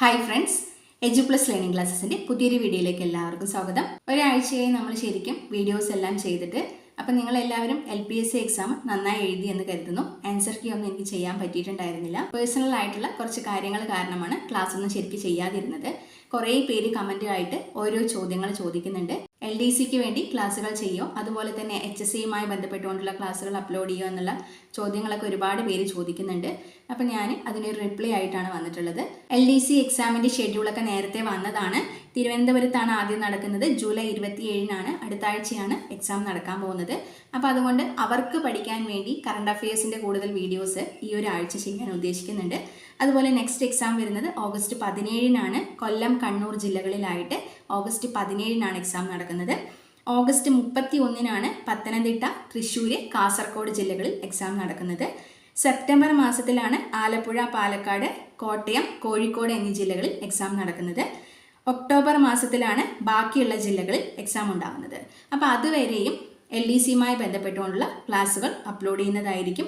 Hi friends edu plus learning ക്ലാസ്സസിന്റെ പുതിയൊരു വീഡിയോയിലേക്ക് എല്ലാവർക്കും സ്വാഗതം. ഒരാഴ്ചയായി നമ്മൾ ശരിക്കും വീഡിയോസ് എല്ലാം ചെയ്തിട്ട് അപ്പം നിങ്ങളെല്ലാവരും L P S C exam നന്നായി എഴുതി എന്ന് കരുതുന്നു. ആൻസർ കീ ഒന്നും എനിക്ക് ചെയ്യാൻ പറ്റിയിട്ടുണ്ടായിരുന്നില്ല. പേഴ്സണൽ ആയിട്ടുള്ള കുറച്ച് കാര്യങ്ങൾ കാരണമാണ് ക്ലാസ് ഒന്നും ശരിക്കും ചെയ്യാതിരുന്നത്. കുറേ പേര് കമന്റുമായിട്ട് ഓരോ ചോദ്യങ്ങൾ ചോദിക്കുന്നുണ്ട്. എൽ ഡി സിക്ക് വേണ്ടി ക്ലാസ്സുകൾ ചെയ്യോ? അതുപോലെ തന്നെ എച്ച് എസ് സിയുമായി ബന്ധപ്പെട്ടുകൊണ്ടുള്ള ക്ലാസ്സുകൾ അപ്ലോഡ് ചെയ്യുമോ എന്നുള്ള ചോദ്യങ്ങളൊക്കെ ഒരുപാട് പേര് ചോദിക്കുന്നുണ്ട്. അപ്പം ഞാൻ അതിനൊരു റിപ്ലൈ ആയിട്ടാണ് വന്നിട്ടുള്ളത്. എൽ ഡി സി എക്സാമിന്റെ ഷെഡ്യൂളൊക്കെ നേരത്തെ വന്നതാണ്. തിരുവനന്തപുരത്താണ് ആദ്യം നടക്കുന്നത്. ജൂലൈ ഇരുപത്തി ഏഴിനാണ് അടുത്ത ആഴ്ചയാണ് എക്സാം നടക്കാൻ പോകുന്നത്. അപ്പോൾ അതുകൊണ്ട് അവർക്ക് പഠിക്കാൻ വേണ്ടി കറണ്ട് അഫയേഴ്സിന്റെ കൂടുതൽ വീഡിയോസ് ഈ ഒരു ആഴ്ച ചെയ്യാൻ ഉദ്ദേശിക്കുന്നുണ്ട്. അതുപോലെ നെക്സ്റ്റ് എക്സാം വരുന്നത് ഓഗസ്റ്റ് പതിനേഴിനാണ്. കൊല്ലം കണ്ണൂർ ജില്ലകളിലായിട്ട് ഓഗസ്റ്റ് പതിനേഴിനാണ് എക്സാം നടക്കുന്നത്. ഓഗസ്റ്റ് മുപ്പത്തി ഒന്നിനാണ് പത്തനംതിട്ട തൃശ്ശൂർ കാസർഗോഡ് ജില്ലകളിൽ എക്സാം നടക്കുന്നത്. സെപ്റ്റംബർ മാസത്തിലാണ് ആലപ്പുഴ പാലക്കാട് കോട്ടയം കോഴിക്കോട് എന്നീ ജില്ലകളിൽ എക്സാം നടക്കുന്നത്. ഒക്ടോബർ മാസത്തിലാണ് ബാക്കിയുള്ള ജില്ലകളിൽ എക്സാം ഉണ്ടാകുന്നത്. അപ്പോൾ അതുവരെയും എൽ ഡി സിയുമായി ബന്ധപ്പെട്ടുകൊണ്ടുള്ള ക്ലാസ്സുകൾ അപ്ലോഡ് ചെയ്യുന്നതായിരിക്കും.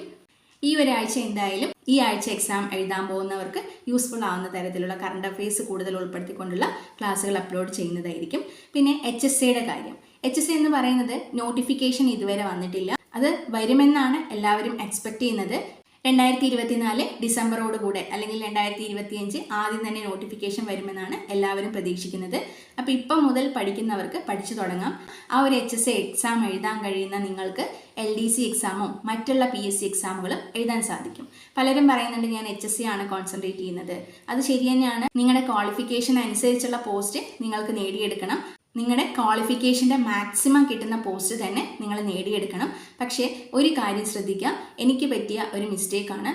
ഈ ഒരാഴ്ച എന്തായാലും ഈ ആഴ്ച എക്സാം എഴുതാൻ പോകുന്നവർക്ക് യൂസ്ഫുൾ ആവുന്ന തരത്തിലുള്ള കറണ്ട് അഫയേഴ്സ് കൂടുതൽ ഉൾപ്പെടുത്തിക്കൊണ്ടുള്ള ക്ലാസ്സുകൾ അപ്ലോഡ് ചെയ്യുന്നതായിരിക്കും. പിന്നെ എച്ച് എസ് സിയുടെ കാര്യം. എച്ച് എസ് സി എന്ന് പറയുന്നത് നോട്ടിഫിക്കേഷൻ ഇതുവരെ വന്നിട്ടില്ല. അത് വരുമെന്നാണ് എല്ലാവരും എക്സ്പെക്ട് ചെയ്യുന്നത്. രണ്ടായിരത്തി ഇരുപത്തിനാല് ഡിസംബറോട് കൂടെ അല്ലെങ്കിൽ രണ്ടായിരത്തി ഇരുപത്തിയഞ്ച് ആദ്യം തന്നെ നോട്ടിഫിക്കേഷൻ വരുമെന്നാണ് എല്ലാവരും പ്രതീക്ഷിക്കുന്നത്. അപ്പോൾ ഇപ്പം മുതൽ പഠിക്കുന്നവർക്ക് പഠിച്ചു തുടങ്ങാം. ആ ഒരു എച്ച് എസ് എ എക്സാം എഴുതാൻ കഴിയുന്ന നിങ്ങൾക്ക് എൽ ഡി സി എക്സാമോ മറ്റുള്ള പി എസ് സി എക്സാമുകളും എഴുതാൻ സാധിക്കും. പലരും പറയുന്നുണ്ട് ഞാൻ എച്ച് എസ് സി ആണ് കോൺസെൻട്രേറ്റ് ചെയ്യുന്നത്. അത് ശരി തന്നെയാണ്. നിങ്ങളുടെ ക്വാളിഫിക്കേഷൻ അനുസരിച്ചുള്ള പോസ്റ്റ് നിങ്ങൾക്ക് നേടിയെടുക്കണം. നിങ്ങളുടെ ക്വാളിഫിക്കേഷന്റെ മാക്സിമം കിട്ടുന്ന പോസ്റ്റ് തന്നെ നിങ്ങൾ നേടിയെടുക്കണം. പക്ഷേ ഒരു കാര്യം ശ്രദ്ധിക്കുക എനിക്ക് പറ്റിയ ഒരു മിസ്റ്റേക്കാണ്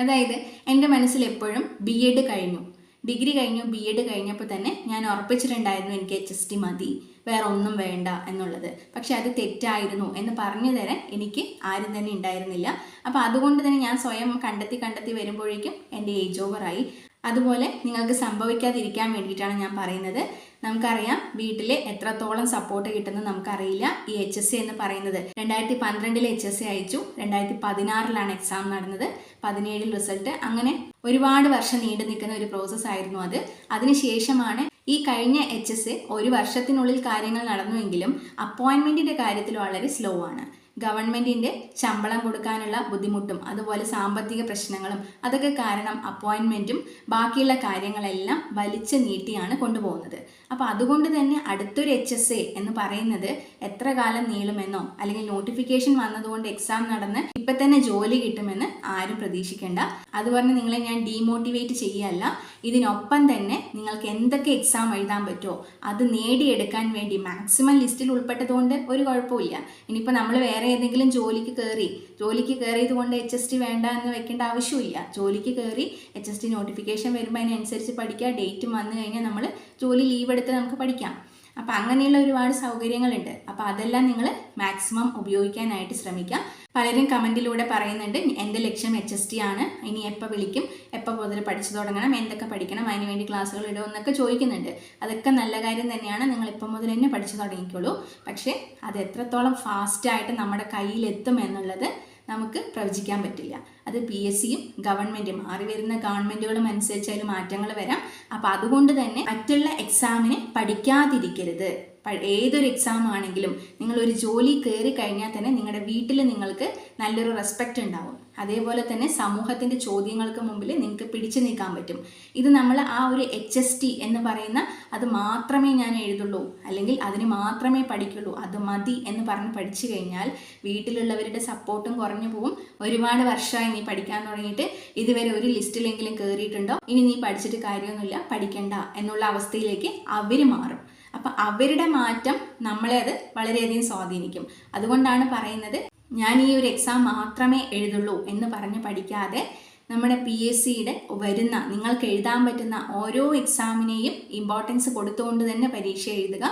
അതായത് എന്റെ മനസ്സിൽ എപ്പോഴും ബി എഡ് കഴിഞ്ഞു. ഡിഗ്രി കഴിഞ്ഞു ബി എഡ് കഴിഞ്ഞപ്പോൾ തന്നെ ഞാൻ ഉറപ്പിച്ചിട്ടുണ്ടായിരുന്നു എനിക്ക് എച്ച് എസ് ടി മതി. വേറെ ഒന്നും വേണ്ട എന്നുള്ളത്. പക്ഷെ അത് തെറ്റായിരുന്നു എന്ന് പറഞ്ഞു തരാൻ എനിക്ക് ആരും തന്നെ ഉണ്ടായിരുന്നില്ല. അപ്പോൾ അതുകൊണ്ട് തന്നെ ഞാൻ സ്വയം കണ്ടെത്തി കണ്ടെത്തി വരുമ്പോഴേക്കും എന്റെ ഏജ് ഓവറായി അതുപോലെ നിങ്ങൾക്ക് സംഭവിക്കാതിരിക്കാൻ വേണ്ടിയിട്ടാണ് ഞാൻ പറയുന്നത്. നമുക്കറിയാം വീട്ടിൽ എത്രത്തോളം സപ്പോർട്ട് കിട്ടുന്നത് നമുക്കറിയില്ല. ഈ എച്ച് എസ് സി എന്ന് പറയുന്നത് രണ്ടായിരത്തി പന്ത്രണ്ടിൽ എച്ച് എസ് സി അയച്ചു. രണ്ടായിരത്തി പതിനാറിലാണ് എക്സാം നടന്നത്. പതിനേഴിൽ റിസൾട്ട് അങ്ങനെ ഒരുപാട് വർഷം നീണ്ടു നിൽക്കുന്ന ഒരു പ്രോസസ്സ് ആയിരുന്നു അത്. അതിനുശേഷമാണ് ഈ കഴിഞ്ഞ എച്ച് എസ് ഒരു വർഷത്തിനുള്ളിൽ കാര്യങ്ങൾ നടന്നുവെങ്കിലും അപ്പോയിൻമെന്റിന്റെ കാര്യത്തിൽ വളരെ സ്ലോ ആണ്. ഗവൺമെന്റിന്റെ ശമ്പളം കൊടുക്കാനുള്ള ബുദ്ധിമുട്ടും അതുപോലെ സാമ്പത്തിക പ്രശ്നങ്ങളും അതൊക്കെ കാരണം അപ്പോയിൻമെന്റും ബാക്കിയുള്ള കാര്യങ്ങളെല്ലാം വലിച്ചു നീട്ടിയാണ് കൊണ്ടുപോകുന്നത്. അപ്പോൾ അതുകൊണ്ട് തന്നെ അടുത്തൊരു എച്ച് എസ് എ എന്ന് പറയുന്നത് എത്ര കാലം നീളുമെന്നോ അല്ലെങ്കിൽ നോട്ടിഫിക്കേഷൻ വന്നതുകൊണ്ട് എക്സാം നടന്ന് ഇപ്പം തന്നെ ജോലി കിട്ടുമെന്ന് ആരും പ്രതീക്ഷിക്കേണ്ട. അത് പറഞ്ഞ് നിങ്ങളെ ഞാൻ ഡീമോട്ടിവേറ്റ് ചെയ്യല്ല. ഇതിനൊപ്പം തന്നെ നിങ്ങൾക്ക് എന്തൊക്കെ എക്സാം എഴുതാൻ പറ്റുമോ അത് നേടിയെടുക്കാൻ വേണ്ടി മാക്സിമം ലിസ്റ്റിൽ ഉൾപ്പെട്ടതുകൊണ്ട് ഒരു കുഴപ്പമില്ല. ഇനിയിപ്പോൾ നമ്മൾ വേറെ ഏതെങ്കിലും ജോലിക്ക് കയറി ജോലിക്ക് കയറിയത് കൊണ്ട് എച്ച് എസ് ടി വേണ്ട എന്ന് വെക്കേണ്ട ആവശ്യമില്ല. ജോലിക്ക് കയറി എച്ച് എസ് ടി നോട്ടിഫിക്കേഷൻ വരുമ്പോൾ അതിനനുസരിച്ച് പഠിക്കുക ഡേറ്റും വന്നു കഴിഞ്ഞാൽ നമ്മൾ ജോലി ലീവ് എടുത്ത് നമുക്ക് പഠിക്കാം. അപ്പോൾ അങ്ങനെയുള്ള ഒരുപാട് സൗകര്യങ്ങളുണ്ട്. അപ്പോൾ അതെല്ലാം നിങ്ങൾ മാക്സിമം ഉപയോഗിക്കാനായിട്ട് ശ്രമിക്കാം. പലരും കമന്റിലൂടെ പറയുന്നുണ്ട് എന്റെ ലക്ഷ്യം എച്ച് എസ് ടി ആണ്. ഇനി എപ്പോൾ വിളിക്കും? എപ്പോൾ മുതൽ പഠിച്ചു തുടങ്ങണം? എന്തൊക്കെ പഠിക്കണം? അതിന് വേണ്ടി ക്ലാസ്സുകൾ ഇടുമെന്നൊക്കെ ചോദിക്കുന്നുണ്ട്. അതൊക്കെ നല്ല കാര്യം തന്നെയാണ്. നിങ്ങൾ ഇപ്പം മുതൽ തന്നെ പഠിച്ചു തുടങ്ങിക്കോളൂ. പക്ഷേ അത് എത്രത്തോളം ഫാസ്റ്റായിട്ട് നമ്മുടെ കയ്യിലെത്തും എന്നുള്ളത് നമുക്ക് പ്രവചിക്കാൻ പറ്റില്ല. അത് പി എസ് സിയും ഗവൺമെന്റും മാറി വരുന്ന ഗവൺമെന്റുകളും അനുസരിച്ച് മാറ്റങ്ങൾ വരാം. അപ്പോൾ അതുകൊണ്ട് തന്നെ മറ്റുള്ള എക്സാമിന് പഠിക്കാതിരിക്കരുത്. ഏതൊരു എക്സാം ആണെങ്കിലും നിങ്ങൾ ഒരു ജോലി കയറി കഴിഞ്ഞാൽ തന്നെ നിങ്ങളുടെ വീട്ടിൽ നിങ്ങൾക്ക് നല്ലൊരു റെസ്പെക്റ്റ് ഉണ്ടാവും. അതേപോലെ തന്നെ സമൂഹത്തിന്റെ ചോദ്യങ്ങൾക്ക് മുമ്പിൽ നിങ്ങൾക്ക് പിടിച്ചു നിൽക്കാൻ പറ്റും. ഇത് നമ്മൾ ആ ഒരു എച്ച് എസ് ടി എന്ന് പറയുന്ന അത് മാത്രമേ ഞാൻ എഴുതുള്ളൂ. അല്ലെങ്കിൽ അതിന് മാത്രമേ പഠിക്കുള്ളൂ. അത് മതി എന്ന് പറഞ്ഞ് പഠിച്ചു കഴിഞ്ഞാൽ വീട്ടിലുള്ളവരുടെ സപ്പോർട്ടും കുറഞ്ഞു പോവും. ഒരുപാട് വർഷമായി നീ പഠിക്കാൻ തുടങ്ങിയിട്ട് ഇതുവരെ ഒരു ലിസ്റ്റിലെങ്കിലും കയറിയിട്ടുണ്ടോ ഇനി നീ പഠിച്ചിട്ട് കാര്യമൊന്നുമില്ല. പഠിക്കണ്ട എന്നുള്ള അവസ്ഥയിലേക്ക് അവർ മാറും. അപ്പം അവരുടെ മാറ്റം നമ്മളെ അത് വളരെയധികം സ്വാധീനിക്കും. അതുകൊണ്ടാണ് പറയുന്നത് ഞാൻ ഈ ഒരു എക്സാം മാത്രമേ എഴുതുള്ളൂ എന്ന് പറഞ്ഞ് പഠിക്കാതെ നമ്മുടെ പി എസ് സിയുടെ വരുന്ന നിങ്ങൾക്ക് എഴുതാൻ പറ്റുന്ന ഓരോ എക്സാമിനെയും ഇമ്പോർട്ടൻസ് കൊടുത്തുകൊണ്ട് തന്നെ പരീക്ഷ എഴുതുക.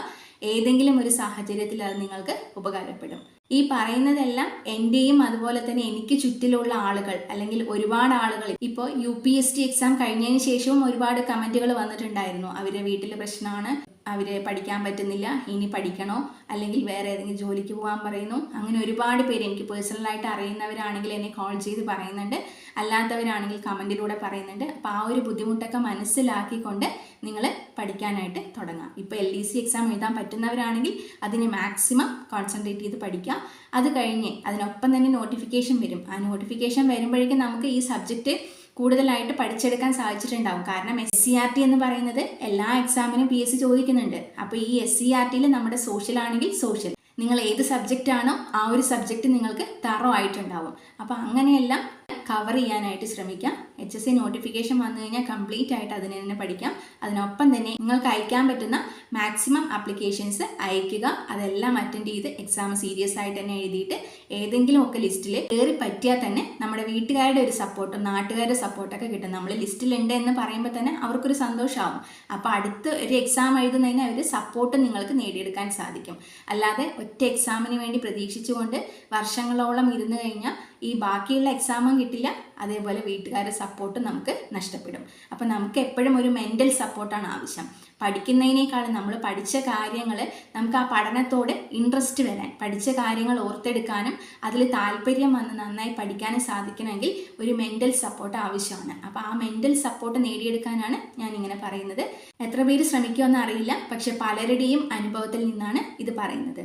ഏതെങ്കിലും ഒരു സാഹചര്യത്തിൽ അത് നിങ്ങൾക്ക് ഉപകാരപ്പെടും. ഈ പറയുന്നതെല്ലാം എന്റെയും അതുപോലെ തന്നെ എനിക്ക് ചുറ്റിലുള്ള ആളുകൾ അല്ലെങ്കിൽ ഒരുപാട് ആളുകൾ. ഇപ്പോൾ U P S T exam കഴിഞ്ഞതിന് ശേഷവും ഒരുപാട് കമന്റുകൾ വന്നിട്ടുണ്ടായിരുന്നു. അവരുടെ വീട്ടിലെ പ്രശ്നമാണ്. അവർ പഠിക്കാൻ പറ്റുന്നില്ല. ഇനി പഠിക്കണോ? അല്ലെങ്കിൽ വേറെ ഏതെങ്കിലും ജോലിക്ക് പോകാൻ പറയുന്നു. അങ്ങനെ ഒരുപാട് പേര് എനിക്ക് പേഴ്സണലായിട്ട് അറിയുന്നവരാണെങ്കിൽ എന്നെ കോൾ ചെയ്ത് പറയുന്നുണ്ട്. അല്ലാത്തവരാണെങ്കിൽ കമന്റിലൂടെ പറയുന്നുണ്ട്. അപ്പോൾ ആ ഒരു ബുദ്ധിമുട്ടൊക്കെ മനസ്സിലാക്കിക്കൊണ്ട് നിങ്ങൾ പഠിക്കാനായിട്ട് തുടങ്ങാം. ഇപ്പോൾ എൽ ഡി സി എക്സാം എഴുതാൻ പറ്റുന്നവരാണെങ്കിൽ അതിനെ മാക്സിമം കോൺസെൻട്രേറ്റ് ചെയ്ത് പഠിക്കുക അത് കഴിഞ്ഞ് അതിനൊപ്പം തന്നെ നോട്ടിഫിക്കേഷൻ വരും. ആ നോട്ടിഫിക്കേഷൻ വരുമ്പോഴേക്കും നമുക്ക് ഈ സബ്ജക്റ്റ് കൂടുതലായിട്ട് പഠിച്ചെടുക്കാൻ സാധിച്ചിട്ടുണ്ടാവും. കാരണം എസ് സി ആർ ടി എന്ന് പറയുന്നത് എല്ലാ എക്സാമിനും പി എസ് സി ചോദിക്കുന്നുണ്ട്. അപ്പോൾ ഈ എസ് സി ആർ ടിയിൽ നമ്മുടെ സോഷ്യൽ ആണെങ്കിൽ സോഷ്യൽ നിങ്ങൾ ഏത് സബ്ജക്റ്റ് ആണോ ആ ഒരു സബ്ജക്റ്റ് നിങ്ങൾക്ക് തറോ ആയിട്ടുണ്ടാവും അപ്പോൾ അങ്ങനെയെല്ലാം കവർ ചെയ്യാനായിട്ട് ശ്രമിക്കാം. എച്ച് എസ് സി നോട്ടിഫിക്കേഷൻ വന്നു കഴിഞ്ഞാൽ കംപ്ലീറ്റ് ആയിട്ട് അതിനെ തന്നെ പഠിക്കാം. അതിനൊപ്പം തന്നെ നിങ്ങൾക്ക് അയക്കാൻ പറ്റുന്ന മാക്സിമം ആപ്ലിക്കേഷൻസ് അയക്കുക. അതെല്ലാം അറ്റൻഡ് ചെയ്ത് എക്സാം സീരിയസ് ആയിട്ട് തന്നെ എഴുതിയിട്ട് ഏതെങ്കിലും ഒക്കെ ലിസ്റ്റിൽ കയറി പറ്റിയാൽ തന്നെ നമ്മുടെ വീട്ടുകാരുടെ ഒരു സപ്പോർട്ടും നാട്ടുകാരുടെ സപ്പോർട്ടൊക്കെ കിട്ടും. നമ്മൾ ലിസ്റ്റിലുണ്ട് എന്ന് പറയുമ്പോൾ തന്നെ അവർക്കൊരു സന്തോഷമാവും അപ്പോൾ അടുത്ത ഒരു എക്സാം എഴുതുന്നതിന് അവർ സപ്പോർട്ട് നിങ്ങൾക്ക് നേടിയെടുക്കാൻ സാധിക്കും. അല്ലാതെ ഒറ്റ എക്സാമിന് വേണ്ടി പ്രതീക്ഷിച്ചുകൊണ്ട് വർഷങ്ങളോളം ഇരുന്ന് കഴിഞ്ഞാൽ ഈ ബാക്കിയുള്ള എക്സാമും കിട്ടില്ല. അതേപോലെ വീട്ടുകാരുടെ സപ്പോർട്ടും നമുക്ക് നഷ്ടപ്പെടും. അപ്പോൾ നമുക്ക് എപ്പോഴും ഒരു മെന്റൽ സപ്പോർട്ടാണ് ആവശ്യം. പഠിക്കുന്നതിനേക്കാളും നമ്മൾ പഠിച്ച കാര്യങ്ങൾ നമുക്ക് ആ പഠനത്തോട് ഇൻട്രസ്റ്റ് വരാൻ പഠിച്ച കാര്യങ്ങൾ ഓർത്തെടുക്കാനും അതിൽ താല്പര്യം വന്ന് നന്നായി പഠിക്കാനും സാധിക്കണമെങ്കിൽ ഒരു മെന്റൽ സപ്പോർട്ട് ആവശ്യമാണ്. അപ്പോൾ ആ മെന്റൽ സപ്പോർട്ട് നേടിയെടുക്കാനാണ് ഞാൻ ഇങ്ങനെ പറയുന്നത്. എത്ര പേര് ശ്രമിക്കുമെന്ന് അറിയില്ല പക്ഷെ പലരുടെയും അനുഭവത്തിൽ നിന്നാണ് ഇത് പറയുന്നത്.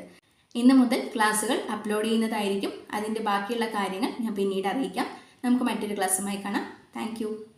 ഇന്ന് മുതൽ ക്ലാസ്സുകൾ അപ്ലോഡ് ചെയ്യുന്നതായിരിക്കും. അതിന്റെ ബാക്കിയുള്ള കാര്യങ്ങൾ ഞാൻ പിന്നീട് അറിയിക്കാം. നമുക്ക് മറ്റൊരു ക്ലാസ്സുമായി കാണാം. Thank you.